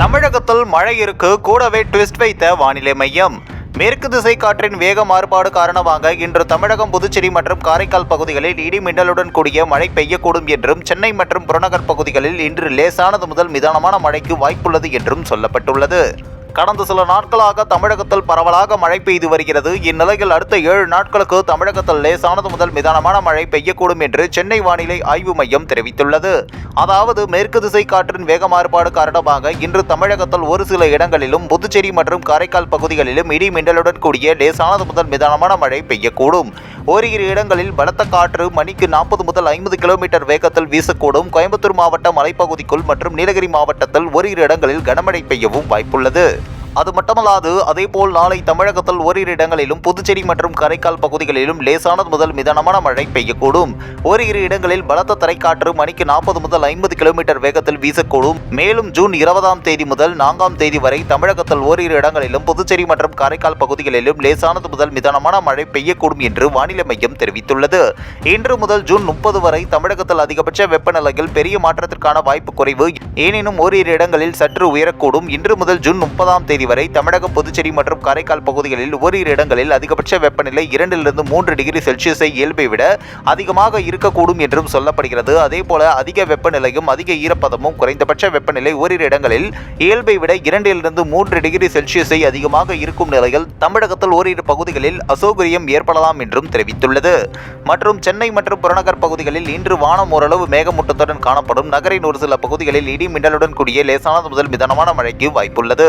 தமிழகத்தில் மழை இருக்கு. கூடவே ட்விஸ்ட் வைத்த வானிலை மையம். மேற்கு திசை காற்றின் வேக மாறுபாடு காரணமாக இன்று தமிழகம் புதுச்சேரி மற்றும் காரைக்கால் பகுதிகளில் இடி மின்னலுடன் கூடிய மழை பெய்யக்கூடும் என்றும் சென்னை மற்றும் புறநகர் பகுதிகளில் இன்று லேசானது முதல் மிதமான மழைக்கு வாய்ப்புள்ளது என்றும் சொல்லப்பட்டுள்ளது. கடந்த சில நாட்களாக தமிழகத்தில் பரவலாக மழை பெய்து வருகிறது. இந்நிலையில் அடுத்த ஏழு நாட்களுக்கு தமிழகத்தில் லேசானது முதல் மிதமான மழை பெய்யக்கூடும் என்று சென்னை வானிலை ஆய்வு மையம் தெரிவித்துள்ளது. அதாவது மேற்கு திசை காற்றின் வேக மாறுபாடு காரணமாக இன்று தமிழகத்தில் ஒரு சில இடங்களிலும் புதுச்சேரி மற்றும் காரைக்கால் பகுதிகளிலும் இடி மின்னலுடன் கூடிய லேசானது முதல் மிதமான மழை பெய்யக்கூடும். ஓரிரு இடங்களில் பலத்த காற்று மணிக்கு நாற்பது முதல் ஐம்பது கிலோமீட்டர் வேகத்தில் வீசக்கூடும். கோயம்புத்தூர் மாவட்ட மலைப்பகுதிக்குள் மற்றும் நீலகிரி மாவட்டத்தில் ஓரிரு இடங்களில் கனமழை பெய்யவும் வாய்ப்புள்ளது. அது மட்டுமல்லாது அதேபோல் நாளை தமிழகத்தில் ஓரிரு இடங்களிலும் புதுச்சேரி மற்றும் கரைக்கால் பகுதிகளிலும் லேசானது முதல் மிதனமான மழை பெய்யக்கூடும். ஓரிரு இடங்களில் பலத்த தரைக்காற்று மணிக்கு நாற்பது முதல் ஐம்பது கிலோமீட்டர் வேகத்தில் வீசக்கூடும். மேலும் ஜூன் இருபதாம் தேதி முதல் நான்காம் தேதி வரை தமிழகத்தில் ஓரிரு இடங்களிலும் புதுச்சேரி மற்றும் காரைக்கால் பகுதிகளிலும் லேசானது முதல் மிதனமான மழை பெய்யக்கூடும் என்று வானிலை மையம் தெரிவித்துள்ளது. இன்று முதல் ஜூன் முப்பது வரை தமிழகத்தில் அதிகபட்ச வெப்பநிலையில் பெரிய மாற்றத்திற்கான வாய்ப்பு குறைவு. எனினும் ஓரிரு இடங்களில் சற்று உயரக்கூடும். இன்று முதல் ஜூன் முப்பதாம் தேதி வரை தமிழகம் புதுச்சேரி மற்றும் காரைக்கால் பகுதிகளில் ஓரிரு இடங்களில் அதிகபட்ச வெப்பநிலை இரண்டிலிருந்து மூன்று டிகிரி செல்சியஸை இயல்பை விட அதிகமாக இருக்கக்கூடும் என்றும் சொல்லப்படுகிறது. அதேபோல அதிக வெப்பநிலையும் அதிக ஈரப்பதமும் குறைந்தபட்ச வெப்பநிலை ஓரிரு இடங்களில் இயல்பை விட இரண்டிலிருந்து மூன்று டிகிரி செல்சியஸை அதிகமாக இருக்கும் நிலையில் தமிழகத்தில் ஓரிரு பகுதிகளில் அசௌகரியம் ஏற்படலாம் என்றும் தெரிவித்துள்ளது. மற்றும் சென்னை மற்றும் புறநகர் பகுதிகளில் இன்று வானம் ஓரளவு மேகமூட்டத்துடன் காணப்படும். நகரின் ஒரு சில பகுதிகளில் இடி மின்னலுடன் கூடிய லேசானது முதல் மிதமான மழைக்கு வாய்ப்புள்ளது.